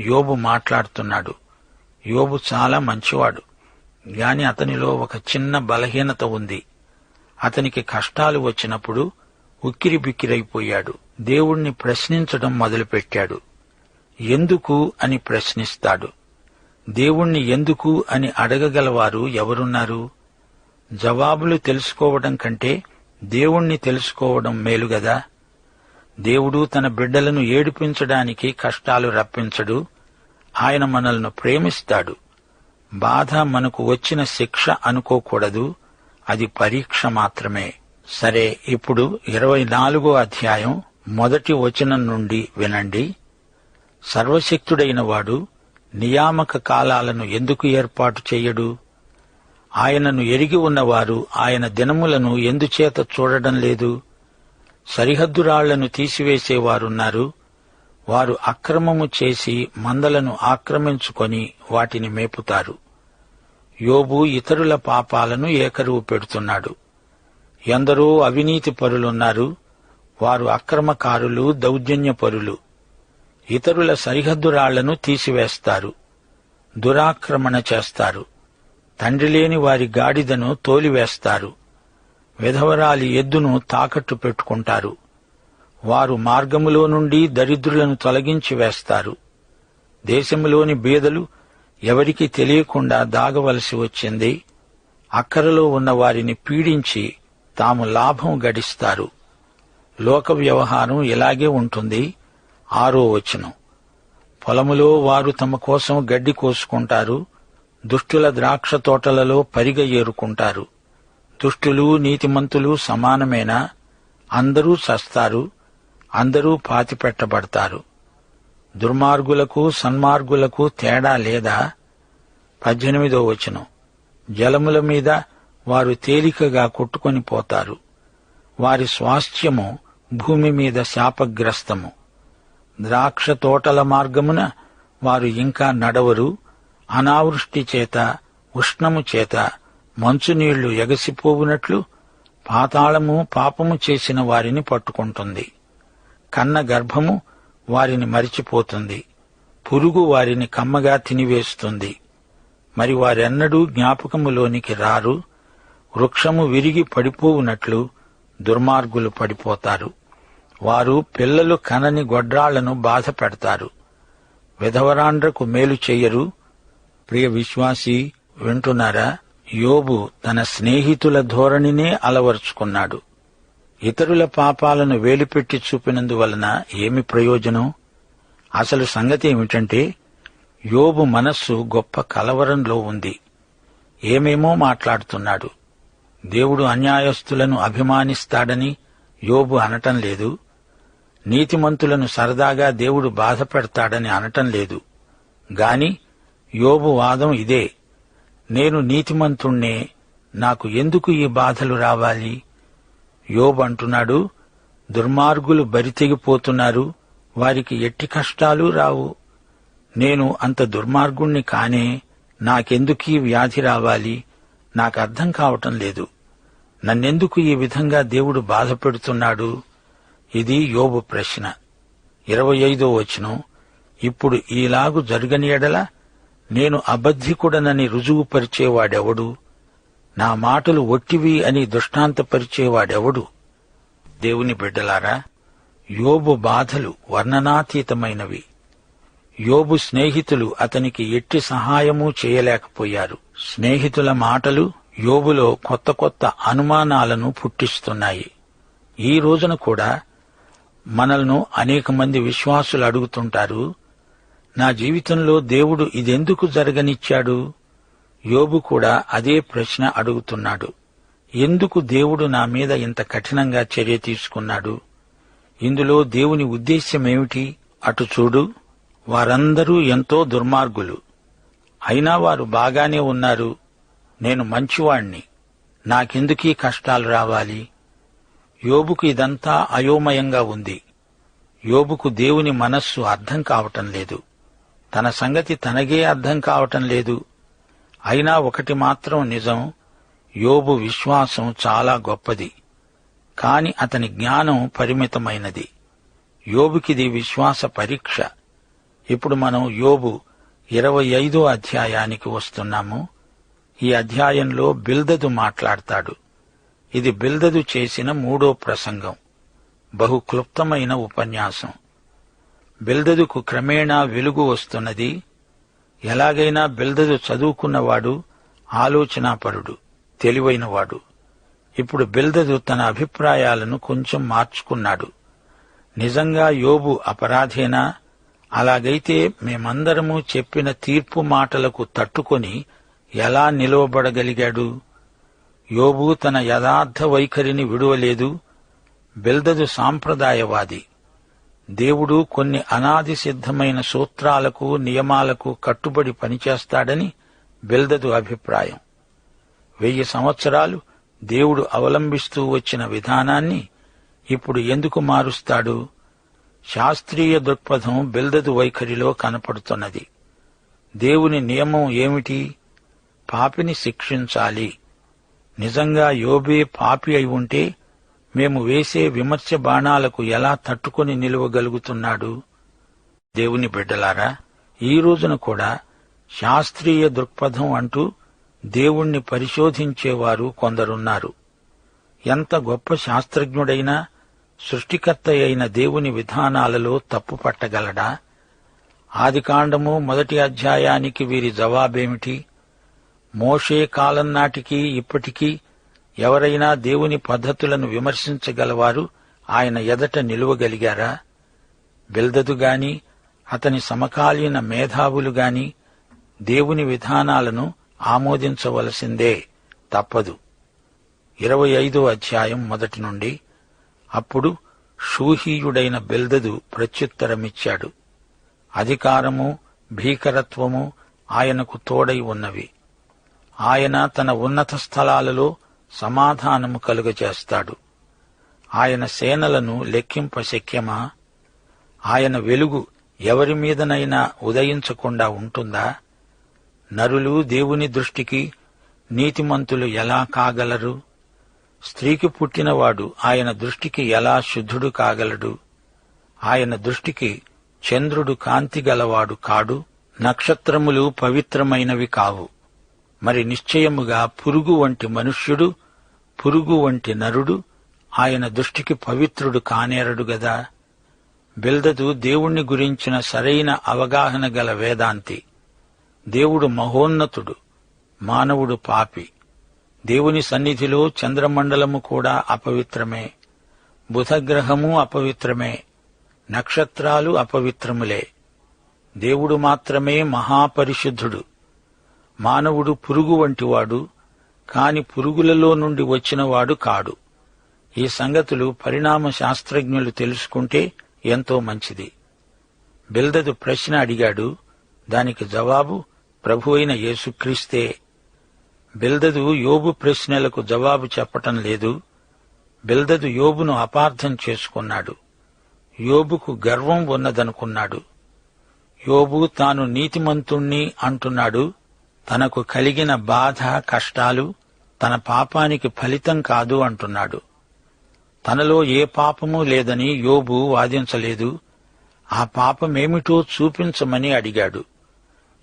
యోబు మాట్లాడుతున్నాడు. యోబు చాలా మంచివాడు. గాని అతనిలో ఒక చిన్న బలహీనత ఉంది. అతనికి కష్టాలు వచ్చినప్పుడు ఉక్కిరి బిక్కిరైపోయాడు. దేవుణ్ణి ప్రశ్నించడం మొదలుపెట్టాడు. ఎందుకు అని ప్రశ్నిస్తాడు. దేవుణ్ణి ఎందుకు అని అడగగలవారు ఎవరున్నారు? జవాబులు తెలుసుకోవడం కంటే దేవుణ్ణి తెలుసుకోవడం మేలుగదా దేవుడు తన బిడ్డలను ఏడిపించడానికి కష్టాలు రప్పించడు. ఆయన మనల్ని ప్రేమిస్తాడు. బాధ మనకు వచ్చిన శిక్ష అనుకోకూడదు. అది పరీక్ష మాత్రమే. సరే ఇప్పుడు ఇరవై నాలుగో అధ్యాయం మొదటి వచనం నుండి వినండి. సర్వశక్తుడైన వాడు నియామక కాలాలను ఎందుకు ఏర్పాటు చేయడు? ఆయనను ఎరిగి ఉన్నవారు ఆయన దినములను ఎందుచేత చూడడం లేదు? సరిహద్దు రాళ్ళను తీసివేసేవారున్నారు. వారు అక్రమము చేసి మందలను ఆక్రమించుకొని వాటిని మేపుతారు. యోబు ఇతరుల పాపాలను ఏకరువు పెడుతున్నాడు. ఎందరో అవినీతి పరులున్నారు. వారు అక్రమకారులు దౌర్జన్యపరులు ఇతరుల సరిహద్దు రాళ్ళను తీసివేస్తారు. దురాక్రమణ చేస్తారు. తండ్రి లేని వారి గాడిదను తోలివేస్తారు. విధవరాలి ఎద్దును తాకట్టు పెట్టుకుంటారు. వారు మార్గములో నుండి దరిద్రులను తొలగించి వేస్తారు. దేశములోని బీదలు ఎవరికి తెలియకుండా దాగవలసి వచ్చింది. అక్కరలో ఉన్న వారిని పీడించి తాము లాభం గడిస్తారు. లోక వ్యవహారం ఇలాగే ఉంటుంది. ఆరో వచనం. పొలములో వారు తమ కోసం గడ్డి కోసుకుంటారు. దుష్టుల ద్రాక్ష తోటలలో పరిగ ఏరుకుంటారు. దుష్టులు నీతిమంతులు సమానమేనా? అందరూ చస్తారు అందరూ పాతిపెట్టబడతారు. దుర్మార్గులకు సన్మార్గులకు తేడా లేదా? పద్దెనిమిదో వచనం. జలముల మీద వారు తేలికగా కొట్టుకొని పోతారు. వారి స్వాస్థ్యము భూమి మీద శాపగ్రస్తము. ద్రాక్ష తోటల మార్గమున వారు ఇంకా నడవరు. అనావృష్టి చేత ఉష్ణము చేత మంచునీళ్ళు ఎగసిపోవునట్లు పాతాళము పాపము చేసిన వారిని పట్టుకుంటుంది. కన్న గర్భము వారిని మరిచిపోతుంది. పురుగు వారిని కమ్మగా తినివేస్తుంది. మరి వారెన్నడూ జ్ఞాపకములోనికి రారు. వృక్షము విరిగి పడిపోవునట్లు దుర్మార్గులు పడిపోతారు. వారు పిల్లలు కనని గొడ్రాళ్ళను బాధ పెడతారు విధవరాండ్రకు మేలు చెయ్యరు ప్రియ విశ్వాసి వింటున్నారా? యోబు తన స్నేహితుల ధోరణినే అలవరుచుకున్నాడు. ఇతరుల పాపాలను వేలిపెట్టి చూపినందువలన ఏమి ప్రయోజనం? అసలు సంగతి ఏమిటంటే యోబు మనస్సు గొప్ప కలవరంలో ఉంది. ఏమేమో మాట్లాడుతున్నాడు. దేవుడు అన్యాయస్తులను అభిమానిస్తాడని యోబు అనటం లేదు. నీతిమంతులను సరదాగా దేవుడు బాధపెడతాడని అనటం లేదు. గాని యోబు వాదం ఇదే. నేను నీతిమంతుణ్ణే నాకు ఎందుకు ఈ బాధలు రావాలి? యోబు అంటున్నాడు దుర్మార్గులు బరితెగిపోతున్నారు వారికి ఎట్టి కష్టాలు రావు. నేను అంత దుర్మార్గుణ్ణి కానే నాకెందుకీ వ్యాధి రావాలి? నాకు అర్థం కావటం లేదు. నన్నెందుకు ఈ విధంగా దేవుడు బాధపెడుతున్నాడు? ఇది యోబు ప్రశ్న. ఇరవై ఐదో వచనం. ఇప్పుడు ఈలాగు జరగని ఎడల నేను అబద్ధికుడనని రుజువుపరిచేవాడెవడు? నా మాటలు ఒట్టివి అని దృష్టాంతపరిచేవాడెవడు? దేవుని బిడ్డలారా యోబు బాధలు వర్ణనాతీతమైనవి. యోబు స్నేహితులు అతనికి ఎట్టి సహాయమూ చేయలేకపోయారు. స్నేహితుల మాటలు యోబులో కొత్త కొత్త అనుమానాలను పుట్టిస్తున్నాయి. ఈ రోజున కూడా మనల్ను అనేక మంది విశ్వాసులు అడుగుతుంటారు నా జీవితంలో దేవుడు ఇదెందుకు జరగనిచ్చాడు? యోబు కూడా అదే ప్రశ్న అడుగుతున్నాడు. ఎందుకు దేవుడు నా మీద ఇంత కఠినంగా చర్య తీసుకున్నాడు? ఇందులో దేవుని ఉద్దేశ్యమేమిటి? అటు చూడు. వారందరూ ఎంతో దుర్మార్గులు. అయినా వారు బాగానే ఉన్నారు. నేను మంచివాణ్ణి. నాకెందుకీ కష్టాలు రావాలి? యోబుకు ఇదంతా అయోమయంగా ఉంది. యోబుకు దేవుని మనస్సు అర్థం కావటం లేదు. తన సంగతి తనగే అర్థం కావటం లేదు. అయినా ఒకటి మాత్రం నిజం యోబు విశ్వాసం చాలా గొప్పది. కాని అతని జ్ఞానం పరిమితమైనది. యోబుకిది విశ్వాస పరీక్ష. ఇప్పుడు మనం యోబు ఇరవై ఐదో అధ్యాయానికి వస్తున్నాము. ఈ అధ్యాయంలో బిల్దదు మాట్లాడతాడు. ఇది బిల్దదు చేసిన మూడో ప్రసంగం. బహు క్లుప్తమైన ఉపన్యాసం. బిల్దదుకు క్రమేణా వెలుగు వస్తున్నది. ఎలాగైనా బిల్దదు చదువుకున్నవాడు ఆలోచనాపరుడు తెలివైనవాడు. ఇప్పుడు బిల్దదు తన అభిప్రాయాలను కొంచెం మార్చుకున్నాడు. నిజంగా యోబు అపరాధేనా? అలాగైతే మేమందరము చెప్పిన తీర్పు మాటలకు తట్టుకొని ఎలా నిలవబడగలిగాడు? యోబు తన యథార్థ వైఖరిని విడువలేదు. బిల్దదు సాంప్రదాయవాది. దేవుడు కొన్ని అనాది సిద్ధమైన సూత్రాలకు నియమాలకు కట్టుబడి పనిచేస్తాడని బిల్దదు అభిప్రాయం. వెయ్యి సంవత్సరాలు దేవుడు అవలంబిస్తూ వచ్చిన విధానాన్ని ఇప్పుడు ఎందుకు మారుస్తాడు? శాస్త్రీయ దృక్పథం బిల్దదు వైఖరిలో కనపడుతున్నది. దేవుని నియమం ఏమిటి? పాపిని శిక్షించాలి. నిజంగా యోబే పాపి అయి ఉంటే మేము వేసే విమర్శ బాణాలకు ఎలా తట్టుకొని నిలువగలుగుతున్నాడు? దేవుని బిడ్డలారా ఈ రోజున కూడా శాస్త్రీయ దృక్పథం అంటూ దేవుణ్ణి పరిశోధించేవారు కొందరున్నారు. ఎంత గొప్ప శాస్త్రజ్ఞుడైనా సృష్టికర్త అయిన దేవుని విధానాలలో తప్పు పట్టగలడా? ఆదికాండము మొదటి అధ్యాయానికి వీరి జవాబేమిటి? మోషే కాలం నాటికి ఇప్పటికీ ఎవరైనా దేవుని పద్ధతులను విమర్శించగలవారు ఆయన ఎదట నిలువగలిగారా? బిల్దదుగాని అతని సమకాలీన మేధావులుగాని దేవుని విధానాలను ఆమోదించవలసిందే తప్పదు. ఇరవై ఐదో అధ్యాయం మొదటి నుండి అప్పుడు షూహీయుడైన బెల్దదు ప్రత్యుత్తరమిచ్చాడు. అధికారము భీకరత్వము ఆయనకు తోడై ఉన్నవి. ఆయన తన ఉన్నత స్థలాలలో సమాధానము కలుగచేస్తాడు ఆయన సేనలను లెక్కింప శక్యమా? ఆయన వెలుగు ఎవరి మీదనైనా ఉదయించకుండా ఉంటుందా? నరులు దేవుని దృష్టికి నీతిమంతులు ఎలా కాగలరు? స్త్రీకి పుట్టినవాడు ఆయన దృష్టికి ఎలా శుద్ధుడు కాగలడు? ఆయన దృష్టికి చంద్రుడు కాంతి గలవాడు కాడు? నక్షత్రములు పవిత్రమైనవి కావు. మరి నిశ్చయముగా పురుగు వంటి మనుష్యుడు పురుగు వంటి నరుడు ఆయన దృష్టికి పవిత్రుడు కానేరడు గదా. బిల్దదు దేవుణ్ణి గురించిన సరైన అవగాహన గల వేదాంతి. దేవుడు మహోన్నతుడు మానవుడు పాపి. దేవుని సన్నిధిలో చంద్రమండలము కూడా అపవిత్రమే. బుధగ్రహము అపవిత్రమే. నక్షత్రాలు అపవిత్రములే. దేవుడు మాత్రమే మహాపరిశుద్ధుడు. మానవుడు పురుగు వంటివాడు కాని పురుగులలో నుండి వచ్చినవాడు కాడు. ఈ సంగతులు పరిణామ శాస్త్రజ్ఞులు తెలుసుకుంటే ఎంతో మంచిది. బిల్దదు ప్రశ్న అడిగాడు దానికి జవాబు ప్రభువైన యేసుక్రీస్తే. బిల్దదు యోబు ప్రశ్నలకు జవాబు చెప్పటం లేదు బిల్దదు యోబును అపార్థం చేసుకున్నాడు. యోబుకు గర్వం ఉన్నదనుకున్నాడు. యోబు తాను నీతిమంతుణ్ణి అంటున్నాడు తనకు కలిగిన బాధ కష్టాలు తన పాపానికి ఫలితం కాదు అంటున్నాడు. తనలో ఏ పాపమూ లేదని యోబు వాదించలేదు. ఆ పాపమేమిటో చూపించమని అడిగాడు.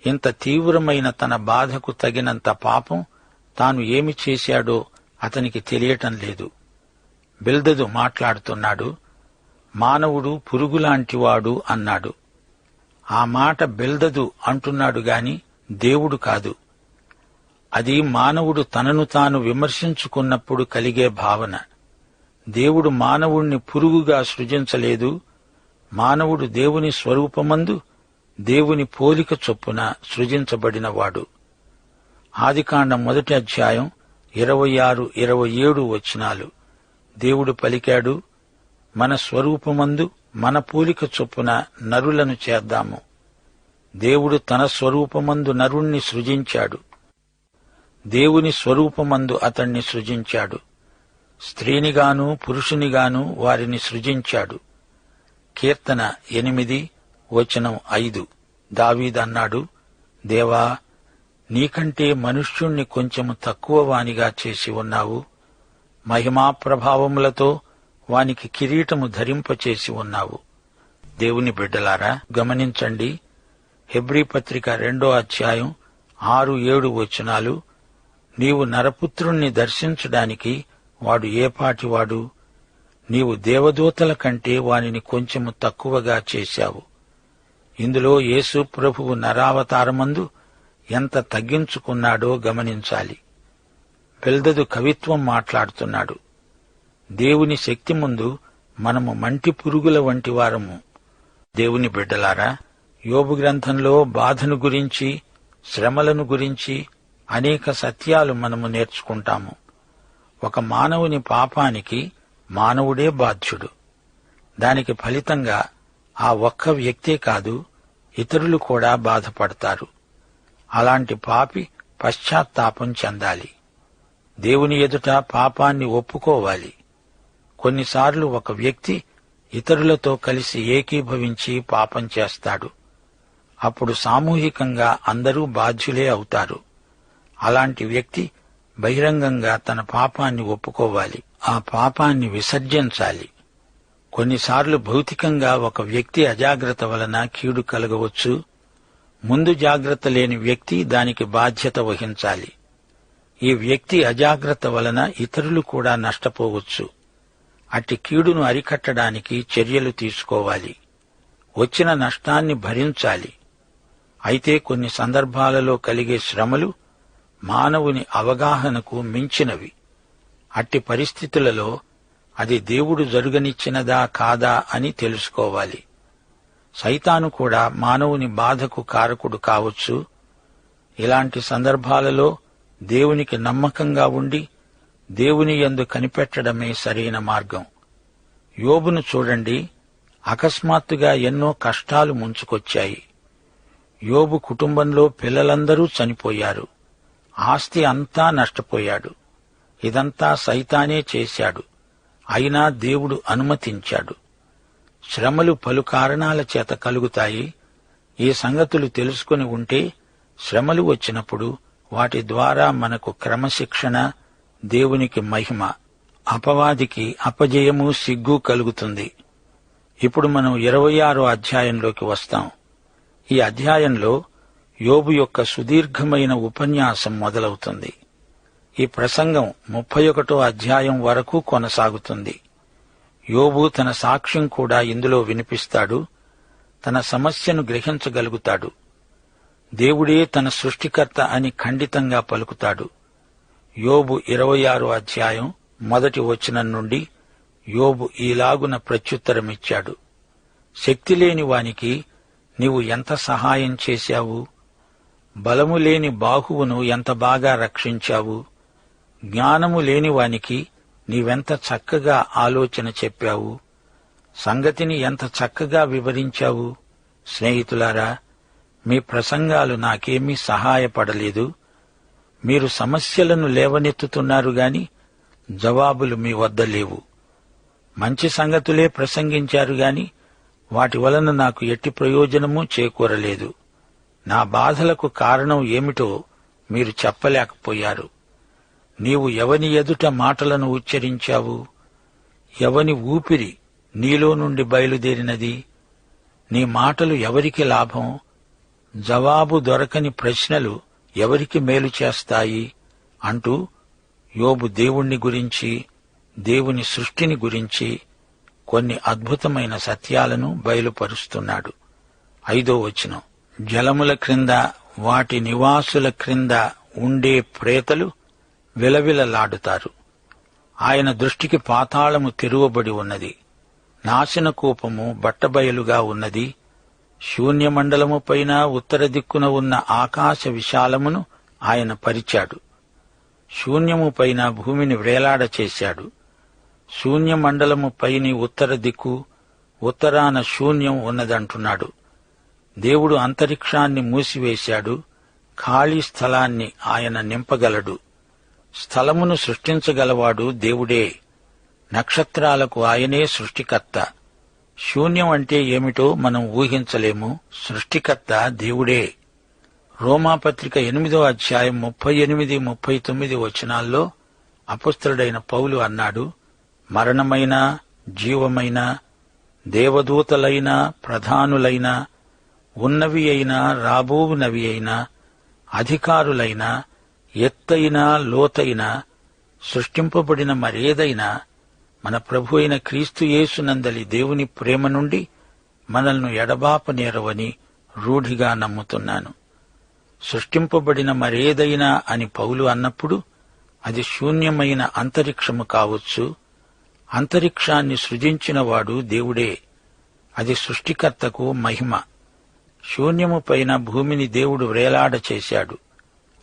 ఇంత తీవ్రమైన తన బాధకు తగినంత పాపం తాను ఏమి చేశాడో అతనికి తెలియటం లేదు. బిల్దదు మాట్లాడుతున్నాడు. మానవుడు పురుగులాంటివాడు అన్నాడు. ఆ మాట బిల్దదు అంటున్నాడు గాని దేవుడు కాదు. అది మానవుడు తనను తాను విమర్శించుకున్నప్పుడు కలిగే భావన. దేవుడు మానవుణ్ణి పురుగుగా సృజించలేదు. మానవుడు దేవుని స్వరూపమందు దేవుని పోలిక చొప్పున సృజించబడినవాడు. ఆదికాండం మొదటి అధ్యాయం ఇరవై ఆరు ఇరవై ఏడు వచనాలు. దేవుడు పలికాడు మన స్వరూపమందు మన పోలిక చొప్పున నరులను చేద్దాము. దేవుడు తన స్వరూపమందు నరుణ్ణి సృజించాడు. దేవుని స్వరూపమందు అతణ్ణి సృజించాడు. స్త్రీనిగాను పురుషునిగాను వారిని సృజించాడు. కీర్తన ఎనిమిది వచనం ఐదు. దావీదన్నాడు దేవా నీకంటే మనుష్యుణ్ణి కొంచెము తక్కువ వానిగా చేసి ఉన్నావు. మహిమా ప్రభావములతో వానికి కిరీటము ధరింపచేసి ఉన్నావు. దేవుని బిడ్డలారా గమనించండి హెబ్రి పత్రిక రెండో అధ్యాయం ఆరు ఏడు వచనాలు నీవు నరపుత్రుణ్ణి దర్శించడానికి వాడు ఏపాటివాడు నీవు దేవదూతల కంటే వానిని కొంచెము తక్కువగా చేశావు. ఇందులో యేసు ప్రభువు నరావతారమందు ఎంత తగ్గించుకున్నాడో గమనించాలి. పెల్దదు కవిత్వం మాట్లాడుతున్నాడు. దేవుని శక్తి ముందు మనము మంటి పురుగుల వంటి వారము. దేవుని బిడ్డలారా యోబు గ్రంథంలో బాధను గురించి శ్రమలను గురించి అనేక సత్యాలు మనము నేర్చుకుంటాము. ఒక మానవుని పాపానికి మానవుడే బాధ్యుడు. దానికి ఫలితంగా ఆ ఒక్క వ్యక్తే కాదు ఇతరులు కూడా బాధపడతారు. అలాంటి పాపి పశ్చాత్తాపం చెందాలి. దేవుని ఎదుట పాపాన్ని ఒప్పుకోవాలి. కొన్నిసార్లు ఒక వ్యక్తి ఇతరులతో కలిసి ఏకీభవించి పాపం చేస్తాడు. అప్పుడు సామూహికంగా అందరూ బాధ్యులే అవుతారు. అలాంటి వ్యక్తి బహిరంగంగా తన పాపాన్ని ఒప్పుకోవాలి. ఆ పాపాన్ని విసర్జించాలి. కొన్నిసార్లు భౌతికంగా ఒక వ్యక్తి అజాగ్రత్త వలన కీడు కలగవచ్చు. ముందు జాగ్రత్త లేని వ్యక్తి దానికి బాధ్యత వహించాలి. ఈ వ్యక్తి అజాగ్రత్త వలన ఇతరులు కూడా నష్టపోవచ్చు. అట్టి కీడును అరికట్టడానికి చర్యలు తీసుకోవాలి. వచ్చిన నష్టాన్ని భరించాలి. అయితే కొన్ని సందర్భాలలో కలిగే శ్రమలు మానవుని అవగాహనకు మించినవి. అట్టి పరిస్థితులలో అది దేవుడు జరుగనిచ్చినదా కాదా అని తెలుసుకోవాలి. సైతాను కూడా మానవుని బాధకు కారకుడు కావచ్చు. ఇలాంటి సందర్భాలలో దేవునికి నమ్మకంగా ఉండి దేవుని యందు కనిపెట్టడమే సరైన మార్గం. యోబును చూడండి అకస్మాత్తుగా ఎన్నో కష్టాలు ముంచుకొచ్చాయి. యోబు కుటుంబంలో పిల్లలందరూ చనిపోయారు. ఆస్తి అంతా నష్టపోయాడు. ఇదంతా సైతానే చేశాడు. అయినా దేవుడు అనుమతించాడు. శ్రమలు పలు కారణాల చేత కలుగుతాయి. ఈ సంగతులు తెలుసుకుని ఉంటే శ్రమలు వచ్చినప్పుడు వాటి ద్వారా మనకు క్రమశిక్షణ దేవునికి మహిమ అపవాదికి అపజయము సిగ్గు కలుగుతుంది. ఇప్పుడు మనం ఇరవై ఆరో అధ్యాయంలోకి వస్తాం. ఈ అధ్యాయంలో యోబు యొక్క సుదీర్ఘమైన ఉపన్యాసం మొదలవుతుంది. ఈ ప్రసంగం ముప్పై ఒకటో అధ్యాయం వరకు కొనసాగుతుంది. యోబు తన సాక్ష్యం కూడా ఇందులో వినిపిస్తాడు. తన సమస్యను గ్రహించగలుగుతాడు. దేవుడే తన సృష్టికర్త అని ఖండితంగా పలుకుతాడు. యోబు ఇరవై ఆరో అధ్యాయం మొదటి వచనం నుండి యోబు ఈలాగున ప్రత్యుత్తరమిచ్చాడు. శక్తి లేని వానికి నీవు ఎంత సహాయం చేశావు? బలము లేని బాహువును ఎంత బాగా రక్షించావు? జ్ఞానము లేని వానికి నీవెంత చక్కగా ఆలోచన చెప్పావు? సంగతిని ఎంత చక్కగా వివరించావు? స్నేహితులారా మీ ప్రసంగాలు నాకేమీ సహాయపడలేదు. మీరు సమస్యలను లేవనెత్తుతున్నారు గాని జవాబులు మీ వద్ద లేవు. మంచి సంగతులే ప్రసంగించారు గాని వాటి వలన నాకు ఎట్టి ప్రయోజనమూ చేకూరలేదు. నా బాధలకు కారణం ఏమిటో మీరు చెప్పలేకపోయారు. నీవు ఎవని ఎదుట మాటలను ఉచ్చరించావు? ఎవని ఊపిరి నీలో నుండి బయలుదేరినది? నీ మాటలు ఎవరికి లాభం? జవాబు దొరకని ప్రశ్నలు ఎవరికి మేలు చేస్తాయి? అంటూ యోబు దేవుణ్ణి గురించి దేవుని సృష్టిని గురించి కొన్ని అద్భుతమైన సత్యాలను బయలుపరుస్తున్నాడు. ఐదో వచనం. జలముల క్రింద వాటి నివాసుల క్రింద ఉండే ప్రేతలు విలవిలలాడుతారు. ఆయన దృష్టికి పాతాళము తెరువబడి ఉన్నది. నాశనకూపము బట్టబయలుగా ఉన్నది. శూన్యమండలము పైన ఉత్తర దిక్కున ఉన్న ఆకాశ విశాలమును ఆయన పరిచాడు. శూన్యము పైన భూమిని వేలాడ చేశాడు శూన్యమండలము పైని ఉత్తర దిక్కు ఉత్తరాన శూన్యం ఉన్నదంటున్నాడు. దేవుడు అంతరిక్షాన్ని మూసివేశాడు ఖాళీ స్థలాన్ని ఆయన నింపగలడు. స్థలమును సృష్టించగలవాడు దేవుడే. నక్షత్రాలకు ఆయనే సృష్టికర్త. శూన్యం అంటే ఏమిటో మనం ఊహించలేము సృష్టికర్త దేవుడే. రోమాపత్రిక ఎనిమిదో అధ్యాయం ముప్పై ఎనిమిది ముప్పై తొమ్మిది వచనాల్లో అపుస్త్రుడైన పౌలు అన్నాడు మరణమైన జీవమైన దేవదూతలైన ప్రధానులైన ఉన్నవి అయినా రాబోవునవి అయినా అధికారులైనా ఎత్తైన లోతైన సృష్టింపబడిన మరేదైనా మన ప్రభు అయిన క్రీస్తుయేసునందలి దేవుని ప్రేమ నుండి మనల్ని ఎడబాపనేరవని రూఢిగా నమ్ముతున్నాను. సృష్టింపబడిన మరేదైనా అని పౌలు అన్నప్పుడు అది శూన్యమైన అంతరిక్షము కావచ్చు అంతరిక్షాన్ని సృజించినవాడు దేవుడే. అది సృష్టికర్తకు మహిమ. శూన్యము పైన భూమిని దేవుడు వ్రేలాడ చేశాడు.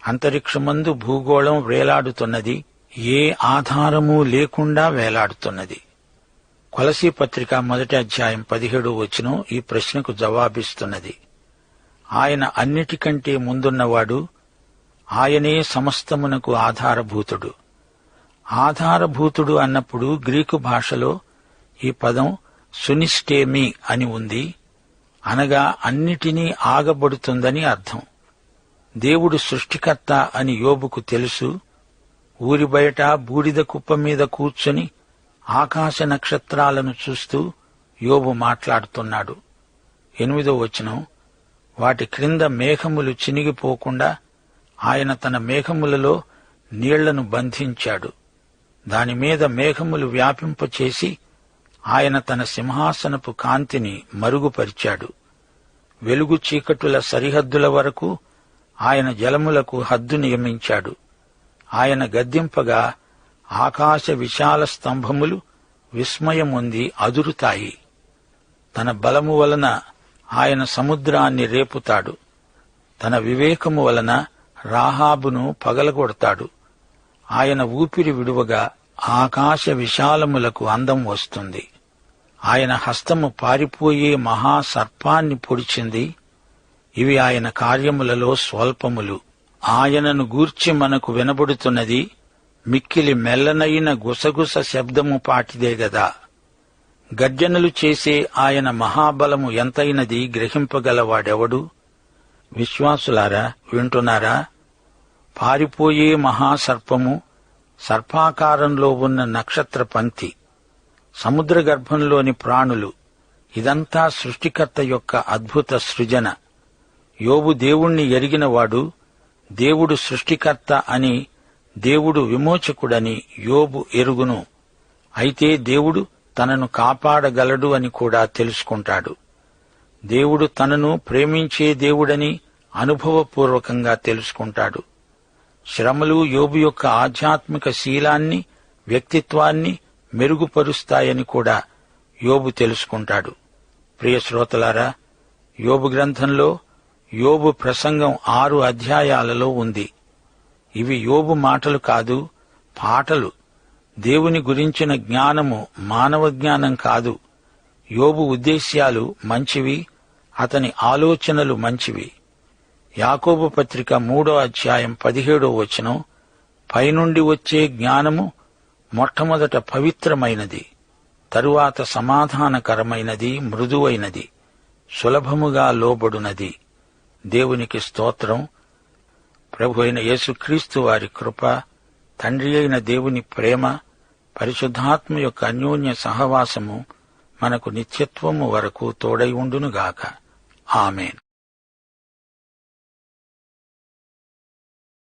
అంతరిక్షమందు భూగోళం వ్రేలాడుతున్నది ఏ ఆధారము లేకుండా వేలాడుతున్నది. కొలసీ పత్రిక మొదటి అధ్యాయం పదిహేడు వచనం ఈ ప్రశ్నకు జవాబిస్తున్నది. ఆయన అన్నిటికంటే ముందున్నవాడు ఆయనే సమస్తమునకు ఆధారభూతుడు. ఆధారభూతుడు అన్నప్పుడు గ్రీకు భాషలో ఈ పదం సునిస్టేమి అని ఉంది. అనగా అన్నిటినీ ఆగబడుతుందని అర్థం. దేవుడు సృష్టికర్త అని యోబుకు తెలుసు. ఊరి బయట బూడిద కుప్ప మీద కూర్చుని ఆకాశ నక్షత్రాలను చూస్తూ యోబు మాట్లాడుతున్నాడు. ఎనిమిదో వచనం. వాటి క్రింద మేఘములు చినిగిపోకుండా ఆయన తన మేఘములలో నీళ్ళను బంధించాడు. దానిమీద మేఘములు వ్యాపింపచేసి ఆయన తన సింహాసనపు కాంతిని మరుగుపరిచాడు. వెలుగు చీకటుల సరిహద్దుల వరకు ఆయన జలములకు హద్దు నియమించాడు. ఆయన గద్దింపగా ఆకాశ విశాల స్తంభములు విస్మయముంది అదురుతాయి. తన బలము వలన ఆయన సముద్రాన్ని రేపుతాడు. తన వివేకము వలన రాహాబును పగలగొడతాడు. ఆయన ఊపిరి విడువగా ఆకాశ విశాలములకు అందం వస్తుంది. ఆయన హస్తము పారిపోయే మహాసర్పాన్ని పొడిచింది. ఇవి ఆయన కార్యములలో స్వల్పములు. ఆయనను గూర్చి మనకు వినబడుతున్నది మిక్కిలి మెల్లనైన గుసగుస శబ్దము పాటిదే గదా. గర్జనలు చేసే ఆయన మహాబలము ఎంతైనది గ్రహింపగలవాడెవడు? విశ్వాసులారా వింటున్నారా? పారిపోయే మహాసర్పము సర్పాకారంలో ఉన్న నక్షత్ర పంక్తి సముద్ర గర్భంలోని ప్రాణులు ఇదంతా సృష్టికర్త యొక్క అద్భుత సృజన. యోబు దేవుణ్ణి ఎరిగినవాడు దేవుడు సృష్టికర్త అని దేవుడు విమోచకుడని యోబు ఎరుగును. అయితే దేవుడు తనను కాపాడగలడు అని కూడా తెలుసుకుంటాడు. దేవుడు తనను ప్రేమించే దేవుడని అనుభవపూర్వకంగా తెలుసుకుంటాడు. శ్రమలు యోబు యొక్క ఆధ్యాత్మిక శీలాన్ని వ్యక్తిత్వాన్ని మెరుగుపరుస్తాయని కూడా యోబు తెలుసుకుంటాడు. ప్రియ శ్రోతలారా యోబు గ్రంథంలో యోబు ప్రసంగం ఆరు అధ్యాయాలలో ఉంది. ఇవి యోబు మాటలు కాదు పాటలు. దేవుని గురించిన జ్ఞానము మానవ జ్ఞానం కాదు. యోబు ఉద్దేశ్యాలు మంచివి అతని ఆలోచనలు మంచివి. యాకోబు పత్రిక మూడో అధ్యాయం పదిహేడో వచనం పైనుండి వచ్చే జ్ఞానము మొట్టమొదట పవిత్రమైనది తరువాత సమాధానకరమైనది మృదువైనది సులభముగా లోబడునది. దేవునికి స్తోత్రం. ప్రభు అయిన యేసుక్రీస్తు వారి కృప తండ్రి అయిన దేవుని ప్రేమ పరిశుద్ధాత్మ యొక్క అన్యోన్య సహవాసము మనకు నిత్యత్వము వరకు తోడై ఉండునుగాక. ఆమెన్.